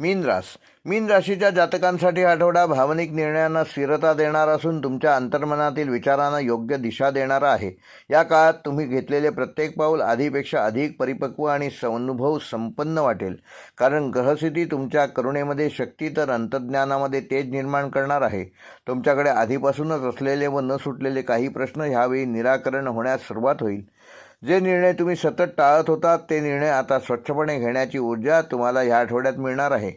मीन रास मीन राशीच्या जातकांसाठी आठवडा भावनिक निर्णयांना स्थिरता देणारा असून तुमच्या अंतर्मनातील विचारांना योग्य दिशा देणारा आहे. या काळात तुम्ही घेतलेले प्रत्येक पाऊल आधीपेक्षा अधिक परिपक्व आणि स- अनुभव संपन्न वाटेल. कारण ग्रहस्थिती तुमच्या करुणेमध्ये शक्ती तर अंतर्ज्ञानामध्ये तेज निर्माण करणार आहे. तुमच्याकडे आधीपासूनच असलेले व न सुटलेले काही प्रश्न ह्यावेळी निराकरण होण्यास सुरुवात होईल. जे निर्णय तुम्ही सतत टाळत होतात ते निर्णय आता स्वच्छपणे घेण्याची ऊर्जा तुम्हाला ह्या आठवड्यात मिळणार आहे.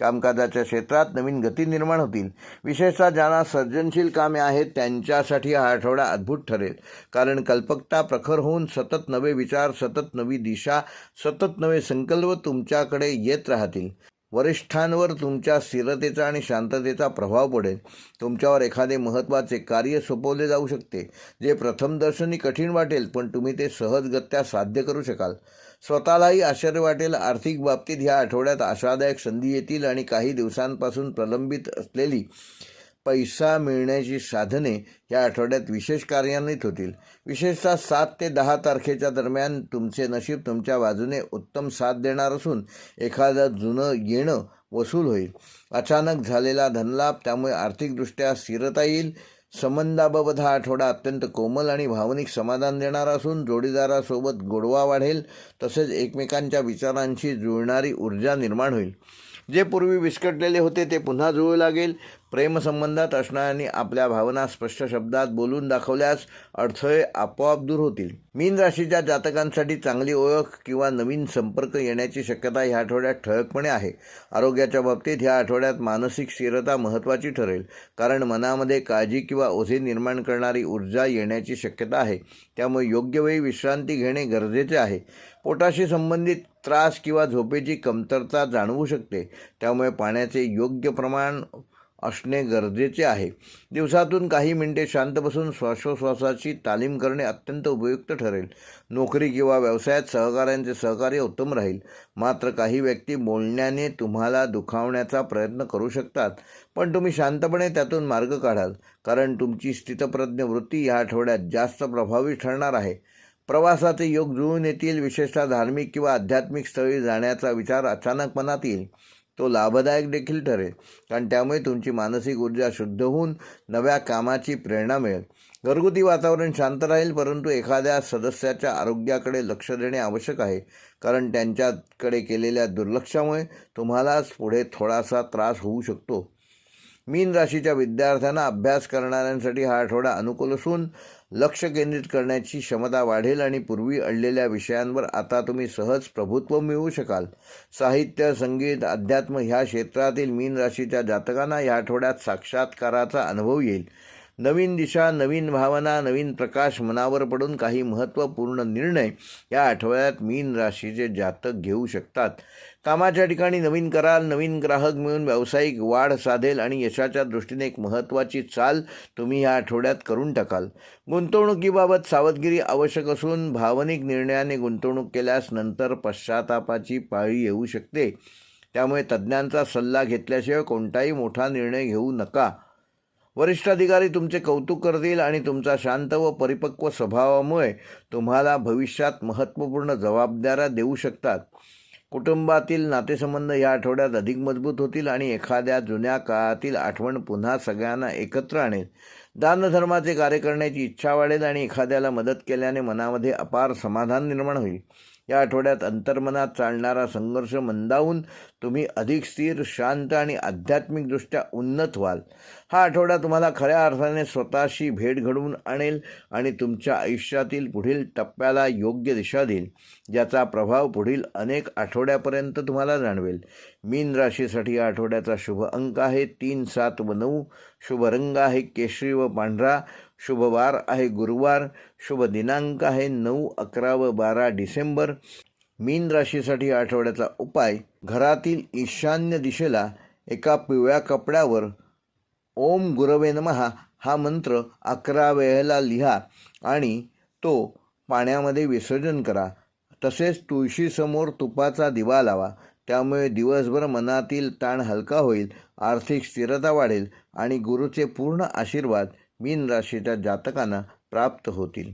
कामकाजाच्या क्षेत्रात नवीन गती निर्माण होतील. विशेषतः ज्यांना सर्जनशील कामे आहेत त्यांच्यासाठी हा आठवडा अद्भुत ठरेल. कारण कल्पकता प्रखर होऊन सतत नवे विचार सतत नवी दिशा सतत नवे संकल्प तुमच्याकडे येत राहतील. वरिष्ठांवर तुमच्या स्थिरतेचा आणि शांततेचा प्रभाव पडेल. तुमच्यावर एखादे महत्त्वाचे कार्य सोपवले जाऊ शकते जे प्रथमदर्शनी कठीण वाटेल पण तुम्ही ते सहजगत्या साध्य करू शकाल. स्वतःलाही आश्चर्य वाटेल. आर्थिक बाबतीत ह्या आठवड्यात आशादायक संधी येतील आणि काही दिवसांपासून प्रलंबित असलेली पैसा मिळण्याची साधने या आठवड्यात विशेष कार्यान्वित होतील. विशेषतः सात ते दहा तारखेच्या दरम्यान तुमचे नशीब तुमच्या बाजूने उत्तम साथ देणार असून एखादं जुनं येणं वसूल होईल. अचानक झालेला धनलाभ त्यामुळे आर्थिकदृष्ट्या स्थिरता येईल. संबंधाबाबत हा आठवडा अत्यंत कोमल आणि भावनिक समाधान देणारा असून जोडीदारासोबत गोडवा वाढेल. तसेच एकमेकांच्या विचारांशी जुळणारी ऊर्जा निर्माण होईल. जे पूर्वी विस्कटलेले होते ते पुन्हा जुळू लागेल. प्रेमसंबंधात असणाऱ्यांनी आपल्या भावना स्पष्ट शब्दात बोलून दाखवल्यास अडथळे आपोआप दूर होतील. मीन राशीच्या जातकांसाठी चांगली ओळख किंवा नवीन संपर्क येण्याची शक्यता ह्या आठवड्यात ठळकपणे आहे. आरोग्याच्या बाबतीत ह्या आठवड्यात मानसिक स्थिरता महत्त्वाची ठरेल कारण मनामध्ये काळजी किंवा ओझे निर्माण करणारी ऊर्जा येण्याची शक्यता आहे. त्यामुळे योग्य वेळी विश्रांती घेणे गरजेचे आहे. पोटाशी संबंधित त्रास किंवा झोपेची कमतरता जाणवू शकते. त्यामुळे पाण्याचे योग्य प्रमाण असणे गरजेचे आहे. दिवसातून काही मिनिटे शांत बसून श्वासोश्वासाची तालीम करणे अत्यंत उपयुक्त ठरेल. नोकरी किंवा व्यवसायात सहकाऱ्यांचे सहकार्य उत्तम राहील. मात्र काही व्यक्ती बोलण्याने तुम्हाला दुखावण्याचा प्रयत्न करू शकतात. पण तुम्ही शांतपणे त्यातून मार्ग काढाल. कारण तुमची स्थितप्रज्ञ वृत्ती या आठवड्यात जास्त प्रभावी ठरणार आहे. प्रवासाचे योग जुळून येतील विशेषतः धार्मिक किंवा आध्यात्मिक स्थळी जाण्याचा विचार अचानक मनात येईल तो लाभदायक देखील ठरेल. कारण त्यामुळे तुमची मानसिक ऊर्जा शुद्ध होऊन नव्या कामाची प्रेरणा मिळेल. घरगुती वातावरण शांत राहील परंतु एखाद्या सदस्याच्या आरोग्याकडे लक्ष देणे आवश्यक आहे. कारण त्यांच्याकडे केलेल्या दुर्लक्षामुळे तुम्हालाच पुढे थोडासा त्रास होऊ शकतो. मीन राशीच्या विद्यार्थ्यांना अभ्यास करणाऱ्यांसाठी हा आठवडा अनुकूल असून लक्ष केंद्रित करण्याची क्षमता वाढेल आणि पूर्वी अडलेल्या विषयांवर आता तुम्ही सहज प्रभुत्व मिळवू शकाल. साहित्य संगीत अध्यात्म ह्या क्षेत्रातील मीन राशीच्या जातकांना या आठवड्यात साक्षात्काराचा अनुभव येईल. नवीन दिशा नवीन भावना नवीन प्रकाश मनावर पडून काही महत्त्वपूर्ण निर्णय या आठवड्यात मीन राशीचे जातक घेऊ शकतात. कामाच्या ठिकाणी नवीन कराल नवीन ग्राहक मिळून व्यावसायिक वाढ साधेल आणि यशाच्या दृष्टीने एक महत्त्वाची चाल तुम्ही या आठवड्यात करून टाकाल. गुंतवणुकीबाबत सावधगिरी आवश्यक असून भावनिक निर्णयाने गुंतवणूक केल्यास नंतर पश्चातापाची पाळी येऊ शकते. त्यामुळे तज्ज्ञांचा सल्ला घेतल्याशिवाय कोणताही मोठा निर्णय घेऊ नका. वरिष्ठ अधिकारी तुमचे कौतुक करतील आणि तुमचा शांत व परिपक्व स्वभावामुळे तुम्हाला भविष्यात महत्त्वपूर्ण जबाबदाऱ्या देऊ शकतात. कुटुंबातील नातेसंबंध या आठवड्यात अधिक मजबूत होतील आणि एखाद्या जुन्या काळातील आठवण पुन्हा सगळ्यांना एकत्र आणेल. दानधर्माचे कार्य करण्याची इच्छा वाढेल आणि एखाद्याला मदत केल्याने मनामध्ये अपार समाधान निर्माण होईल. या आठवड्यात अंतर्मनात चालणारा संघर्ष मंदावून तुम्ही अधिक स्थिर शांत आणि आध्यात्मिकदृष्ट्या उन्नत व्हाल. हा आठवडा तुम्हाला खऱ्या अर्थाने स्वतःशी भेट घडवून आणेल आणि तुमच्या आयुष्यातील पुढील टप्प्याला योग्य दिशा देईल ज्याचा प्रभाव पुढील अनेक आठवड्यापर्यंत तुम्हाला जाणवेल. मीन राशीसाठी या आठवड्याचा शुभ अंक आहे तीन सात व नऊ. शुभ रंग आहे केशरी व पांढरा. शुभ वार आहे गुरुवार शुभ दिनांक आहे नऊ अकरा व बारा डिसेंबर. मीन राशीसाठी आठवड्याचा उपाय घरातील ईशान्य दिशेला एका पिवळ्या कपड्यावर ओम गुरवे नमहा हा मंत्र अकरा वेळेला लिहा आणि तो पाण्यामध्ये विसर्जन करा. तसेच तुळशीसमोर तुपाचा दिवा लावा. त्यामुळे दिवसभर मनातील ताण हलका होईल आर्थिक स्थिरता वाढेल आणि गुरुचे पूर्ण आशीर्वाद मीन राशीच्या जातकांना प्राप्त होतील.